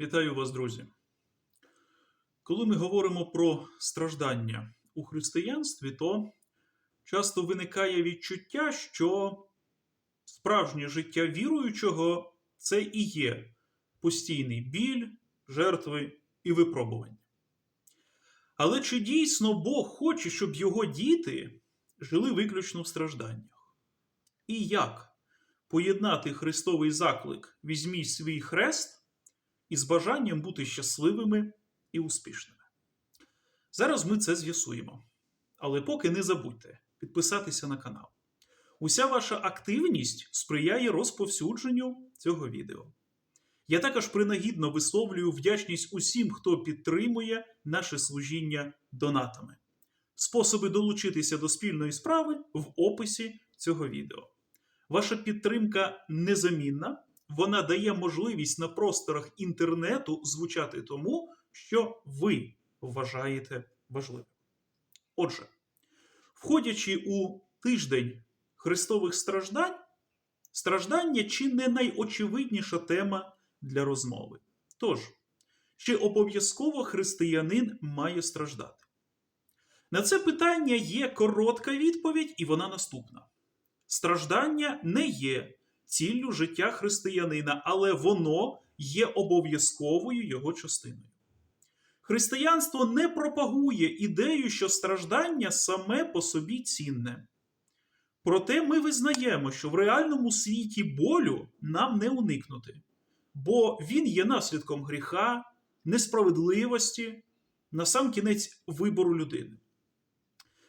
Вітаю вас, друзі. Коли ми говоримо про страждання у християнстві, то часто виникає відчуття, що справжнє життя віруючого це і є постійний біль, жертви і випробування. Але чи дійсно Бог хоче, щоб його діти жили виключно в стражданнях? І як поєднати Христовий заклик Візьміть свій хрест із бажанням бути щасливими і успішними. Зараз ми це з'ясуємо. Але поки не забудьте підписатися на канал. Уся ваша активність сприяє розповсюдженню цього відео. Я також принагідно висловлюю вдячність усім, хто підтримує наше служіння донатами. Способи долучитися до спільної справи в описі цього відео. Ваша підтримка незамінна, вона дає можливість на просторах інтернету звучати тому, що ви вважаєте важливим. Отже, входячи у тиждень Христових страждань, страждання чи не найочевидніша тема для розмови. Тож, чи обов'язково християнин має страждати? На це питання є коротка відповідь, і вона наступна: страждання не є ціллю життя християнина, але воно є обов'язковою його частиною. Християнство не пропагує ідею, що страждання саме по собі цінне. Проте ми визнаємо, що в реальному світі болю нам не уникнути, бо він є наслідком гріха, несправедливості, насамкінець вибору людини.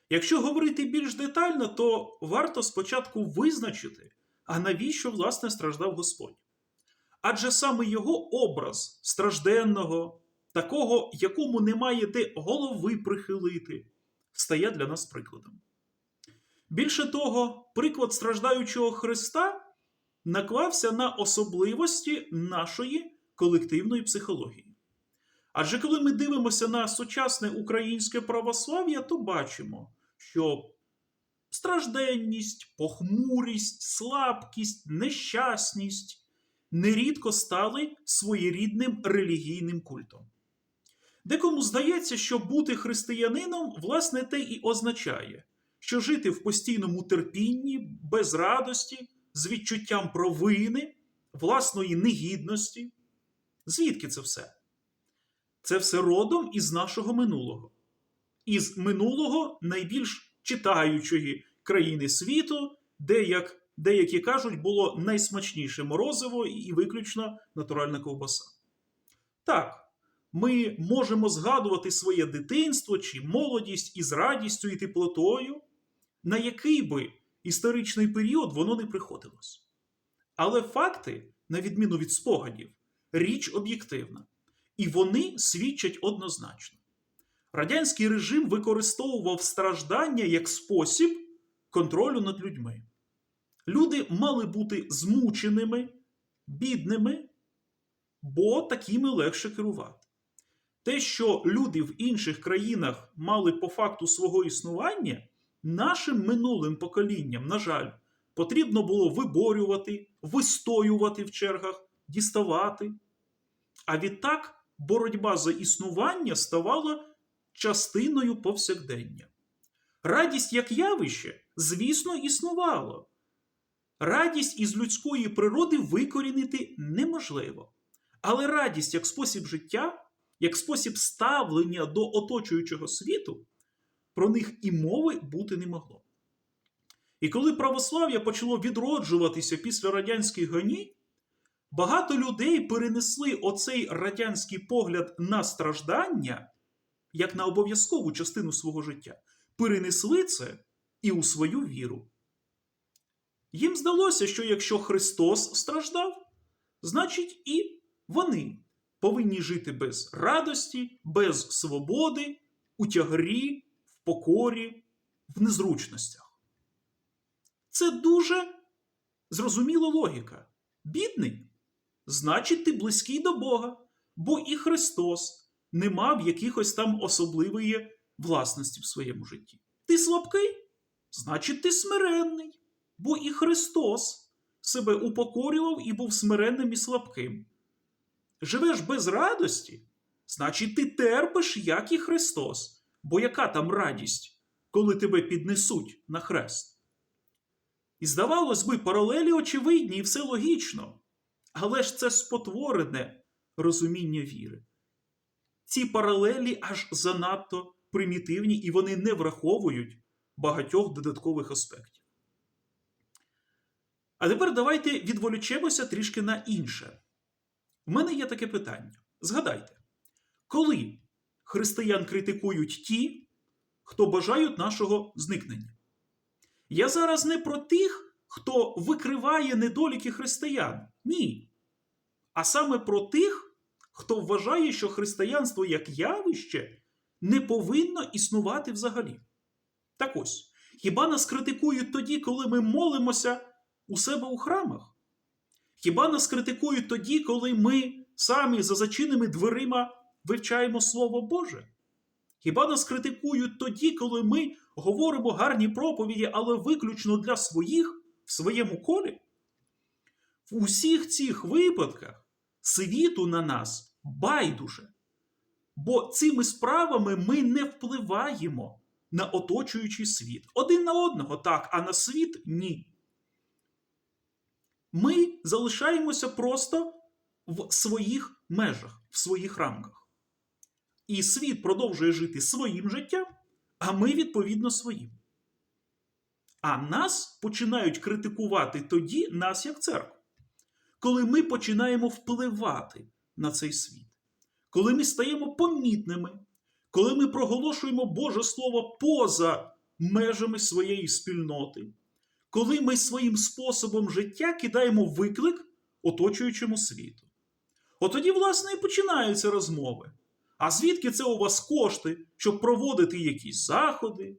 Якщо говорити більш детально, то варто спочатку визначити, а навіщо власне страждав Господь. Адже саме його образ стражденного, такого, якому немає де голови прихилити, стає для нас прикладом. Більше того, приклад страждаючого Христа наклався на особливості нашої колективної психології. Адже коли ми дивимося на сучасне українське православ'я, то бачимо, що стражденність, похмурість, слабкість, нещасність нерідко стали своєрідним релігійним культом. Декому здається, що бути християнином, власне, те і означає, що жити в постійному терпінні, без радості, з відчуттям провини, власної негідності. Звідки це все? Це все родом із нашого минулого, із минулого найбільш читаючої країни світу, де, як деякі кажуть, було найсмачніше морозиво і виключно натуральна ковбаса. Так, ми можемо згадувати своє дитинство чи молодість із радістю і теплотою, на який би історичний період воно не приходилось. Але факти, на відміну від спогадів, річ об'єктивна, і вони свідчать однозначно. Радянський режим використовував страждання як спосіб контролю над людьми. Люди мали бути змученими, бідними, бо такими легше керувати. Те, що люди в інших країнах мали по факту свого існування, нашим минулим поколінням, на жаль, потрібно було виборювати, вистоювати в чергах, діставати. А відтак боротьба за існування ставала частиною повсякдення. Радість як явище, звісно, існувала. Радість із людської природи викорінити неможливо. Але радість як спосіб життя, як спосіб ставлення до оточуючого світу, про них і мови бути не могло. І коли православ'я почало відроджуватися після радянських гоній, багато людей перенесли оцей радянський погляд на страждання як на обов'язкову частину свого життя, перенесли це і у свою віру. Їм здалося, що якщо Христос страждав, значить і вони повинні жити без радості, без свободи, у тягрі, в покорі, в незручностях. Це дуже зрозуміла логіка. Бідний, значить, ти близький до Бога, бо і Христос не мав якихось там особливої власності в своєму житті. Ти слабкий, значить, ти смиренний, бо і Христос себе упокорював і був смиренним і слабким. живеш без радості, значить ти терпиш, як і Христос. Бо яка там радість, коли тебе піднесуть на хрест? І здавалось би, паралелі очевидні і все логічно. Але ж це спотворене розуміння віри. Ці паралелі аж занадто примітивні і вони не враховують багатьох додаткових аспектів. А тепер давайте відволічемося трішки на інше. У мене є таке питання. Згадайте, коли християн критикують ті, хто бажають нашого зникнення? Я зараз не про тих, хто викриває недоліки християн. Ні. А саме про тих, хто вважає, що християнство як явище не повинно існувати взагалі. Так ось, хіба нас критикують тоді, коли ми молимося у себе у храмах? Хіба нас критикують тоді, коли ми самі за зачиненими дверима вивчаємо Слово Боже? Хіба нас критикують тоді, коли ми говоримо гарні проповіді, але виключно для своїх в своєму колі? В усіх цих випадках світу на нас байдуже. Бо цими справами ми не впливаємо на оточуючий світ. Один на одного так, а на світ ні. Ми залишаємося просто в своїх межах, в своїх рамках. І світ продовжує жити своїм життям, а ми, відповідно, своїм. А нас починають критикувати тоді, нас як церкву, коли ми починаємо впливати на цей світ, коли ми стаємо помітними, коли ми проголошуємо Боже Слово поза межами своєї спільноти, коли ми своїм способом життя кидаємо виклик оточуючому світу. От тоді, власне, і починаються розмови. А звідки це у вас кошти, щоб проводити якісь заходи?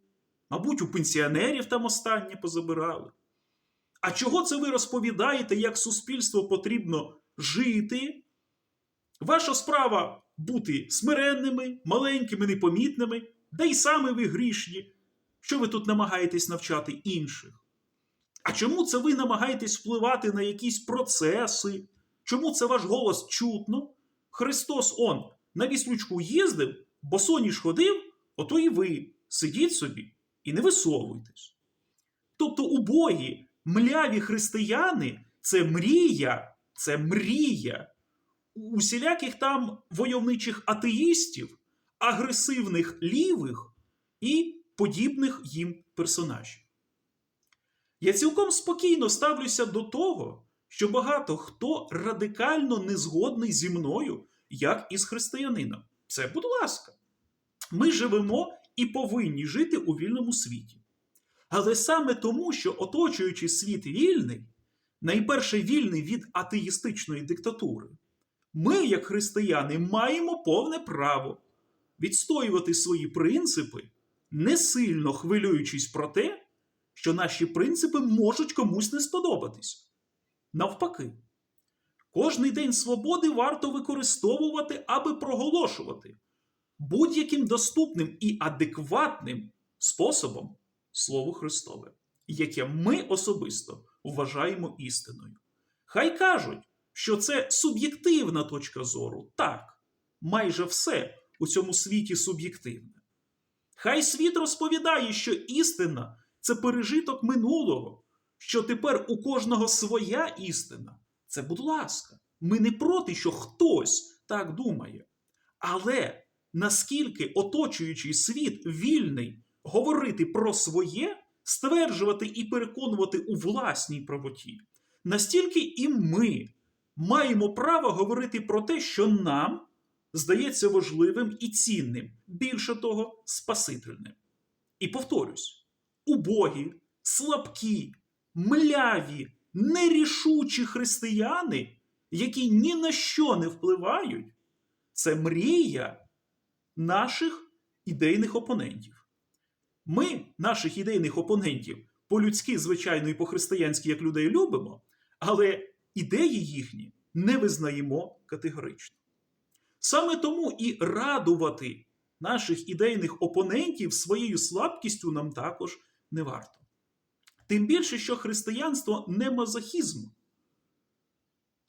Мабуть, у пенсіонерів там останнє позабирали. А чого це ви розповідаєте, як суспільство потрібно жити? Ваша справа бути смиренними, маленькими, непомітними, да й саме ви грішні. Що ви тут намагаєтесь навчати інших? А чому це ви намагаєтесь впливати на якісь процеси? Чому це ваш голос чутно? Христос он на віслючку їздив, бо босоніж ходив, ото і ви сидіть собі і не висовуйтесь. Тобто убогі, мляві християни це мрія, це мрія усіляких там войовничих атеїстів, агресивних лівих і подібних їм персонажів. Я цілком спокійно ставлюся до того, що багато хто радикально не згодний зі мною, як і з християнином. Це, будь ласка, ми живемо і повинні жити у вільному світі. Але саме тому, що оточуючий світ вільний, найперше вільний від атеїстичної диктатури, ми, як християни, маємо повне право відстоювати свої принципи, не сильно хвилюючись про те, що наші принципи можуть комусь не сподобатись. Навпаки, кожний день свободи варто використовувати, аби проголошувати будь-яким доступним і адекватним способом Слово Христове, яке ми особисто вважаємо істиною. Хай кажуть, що це суб'єктивна точка зору. Так, майже все у цьому світі суб'єктивне. Хай світ розповідає, що істина це пережиток минулого, що тепер у кожного своя істина. Це, будь ласка, ми не проти, що хтось так думає. Але наскільки оточуючий світ вільний говорити про своє, стверджувати і переконувати у власній правоті, настільки і ми маємо право говорити про те, що нам здається важливим і цінним, більше того, спасительним. І повторюсь: убогі, слабкі, мляві, нерішучі християни, які ні на що не впливають, це мрія наших ідейних опонентів. Ми, наших ідейних опонентів, по-людськи, звичайно, і по-християнськи, як людей любимо, але ідеї їхні не визнаємо категорично. Саме тому і радувати наших ідейних опонентів своєю слабкістю нам також не варто. Тим більше, що християнство не мазохізм.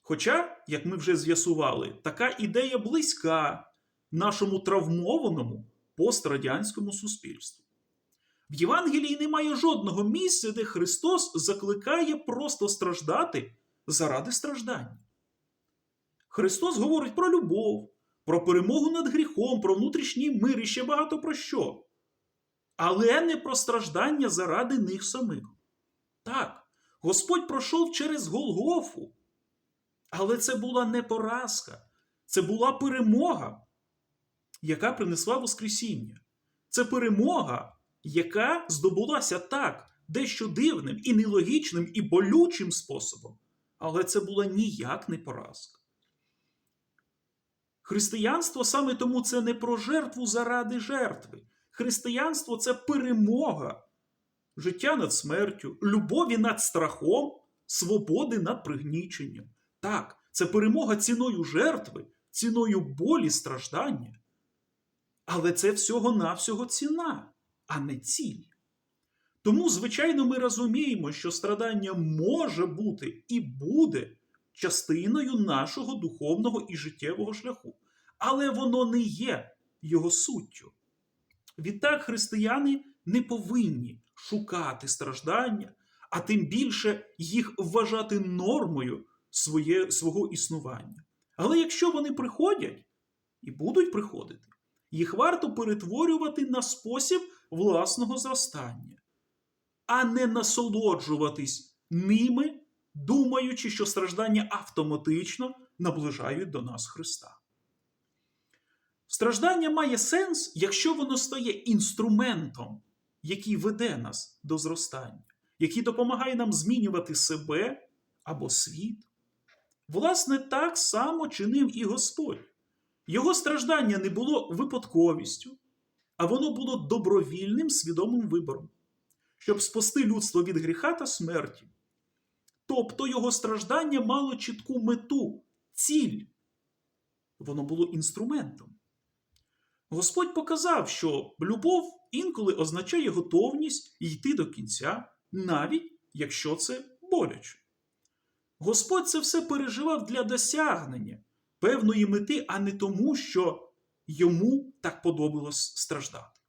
Хоча як ми вже з'ясували, така ідея близька нашому травмованому пострадянському суспільству. В Євангелії немає жодного місця, де Христос закликає просто страждати заради страждання. Христос говорить про любов, про перемогу над гріхом, про внутрішній мир і ще багато про що. Але не про страждання заради них самих. Так, Господь пройшов через Голгофу. Але це була не поразка, це була перемога, яка принесла Воскресіння. Це перемога, яка здобулася так, дещо дивним і нелогічним, і болючим способом. Але це була ніяк не поразка. Християнство саме тому це не про жертву заради жертви. Християнство це перемога життя над смертю, любові над страхом, свободи над пригніченням. Так, це перемога ціною жертви, ціною болі, страждання. Але це всього-навсього ціна, а не ціль. Тому, звичайно, ми розуміємо, що страдання може бути і буде частиною нашого духовного і життєвого шляху, але воно не є його суттю. Відтак, християни не повинні шукати страждання, а тим більше їх вважати нормою своє, свого існування. Але якщо вони приходять і будуть приходити, їх варто перетворювати на спосіб власного зростання, а не насолоджуватись ними, думаючи, що страждання автоматично наближають до нас Христа. Страждання має сенс, якщо воно стає інструментом, який веде нас до зростання, який допомагає нам змінювати себе або світ. Власне, так само чинив і Господь. Його страждання не було випадковістю, а воно було добровільним свідомим вибором, щоб спасти людство від гріха та смерті. Тобто його страждання мало чітку мету, ціль. Воно було інструментом. Господь показав, що любов інколи означає готовність йти до кінця, навіть якщо це боляче. Господь це все переживав для досягнення певної мети, а не тому, що йому так подобалось страждати.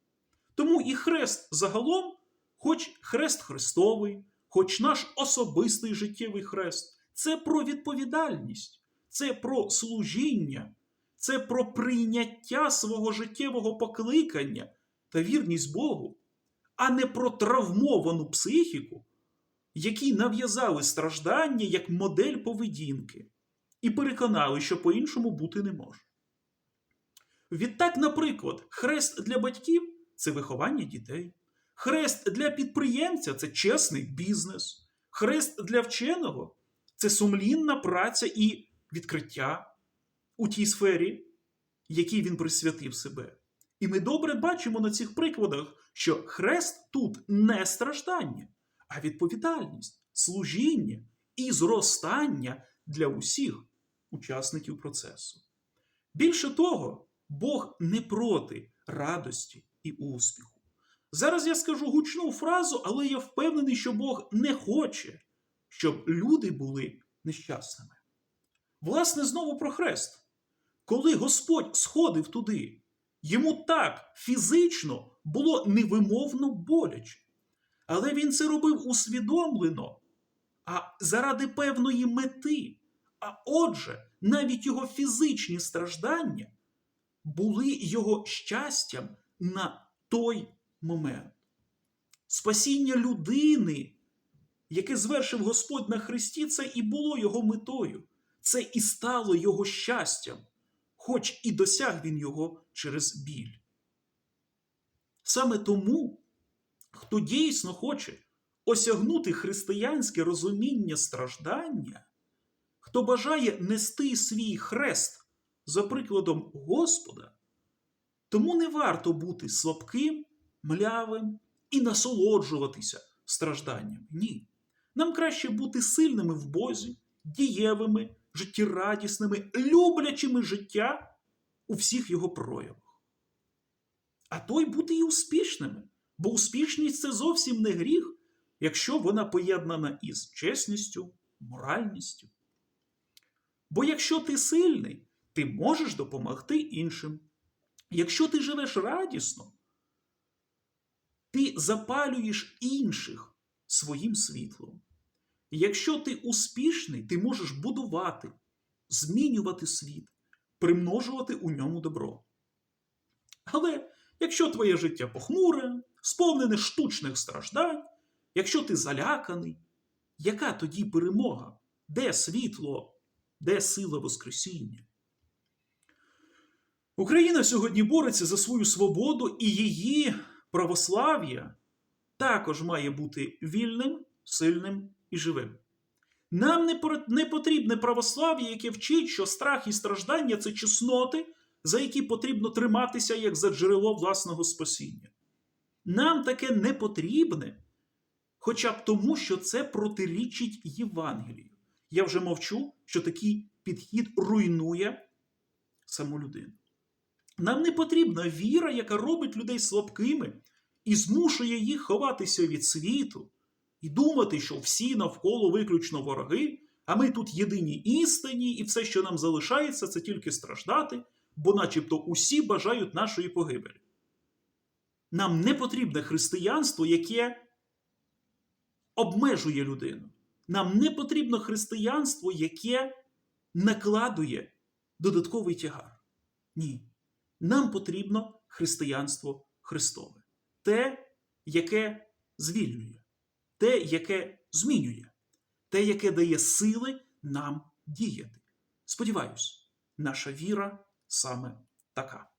Тому і хрест загалом, хоч хрест Христовий, хоч наш особистий життєвий хрест, це про відповідальність, це про служіння, це про прийняття свого життєвого покликання та вірність Богу, а не про травмовану психіку, які нав'язали страждання як модель поведінки і переконали, що по-іншому бути не може. Відтак, наприклад, хрест для батьків це виховання дітей, хрест для підприємця це чесний бізнес, хрест для вченого це сумлінна праця і відкриття у тій сфері, якій він присвятив себе. І ми добре бачимо на цих прикладах, що хрест тут не страждання, а відповідальність, служіння і зростання для усіх учасників процесу. Більше того, Бог не проти радості і успіху. Зараз я скажу гучну фразу, але я впевнений, що Бог не хоче, щоб люди були нещасними. Власне, знову про хрест. Коли Господь сходив туди, йому так фізично було невимовно боляче. Але він це робив усвідомлено, а заради певної мети. А отже, навіть його фізичні страждання були його щастям на той момент. Спасіння людини, яке звершив Господь на Христі, це і було його метою. Це і стало його щастям, хоч і досяг він його через біль. Саме тому, хто дійсно хоче осягнути християнське розуміння страждання, хто бажає нести свій хрест за прикладом Господа, тому не варто бути слабким, млявим і насолоджуватися стражданням. Ні. Нам краще бути сильними в Бозі, дієвими, життєрадісними, люблячими життя у всіх його проявах. А то й бути і успішними, бо успішність це зовсім не гріх, якщо вона поєднана із чесністю, моральністю. Бо якщо ти сильний, ти можеш допомогти іншим. Якщо ти живеш радісно, ти запалюєш інших своїм світлом. Якщо ти успішний, ти можеш будувати, змінювати світ, примножувати у ньому добро. Але якщо твоє життя похмуре, сповнене штучних страждань, якщо ти заляканий, яка тоді перемога? Де світло, де сила Воскресіння? Україна сьогодні бореться за свою свободу, і її православ'я також має бути вільним, сильним і живим. Нам не, потрібне православ'я, яке вчить, що страх і страждання це чесноти, за які потрібно триматися як за джерело власного спасіння. Нам таке не потрібне, хоча б тому, що це протирічить Євангелію. Я вже мовчу, що такий підхід руйнує саму людину. Нам не потрібна віра, яка робить людей слабкими і змушує їх ховатися від світу і думати, що всі навколо виключно вороги, а ми тут єдині істині, і все, що нам залишається, це тільки страждати, бо начебто усі бажають нашої погибелі. Нам не потрібне християнство, яке обмежує людину. Нам не потрібно християнство, яке накладує додатковий тягар. Ні. Нам потрібно християнство Христове. Те, яке звільнює, те, яке змінює, те, яке дає сили нам діяти. Сподіваюсь, наша віра саме така.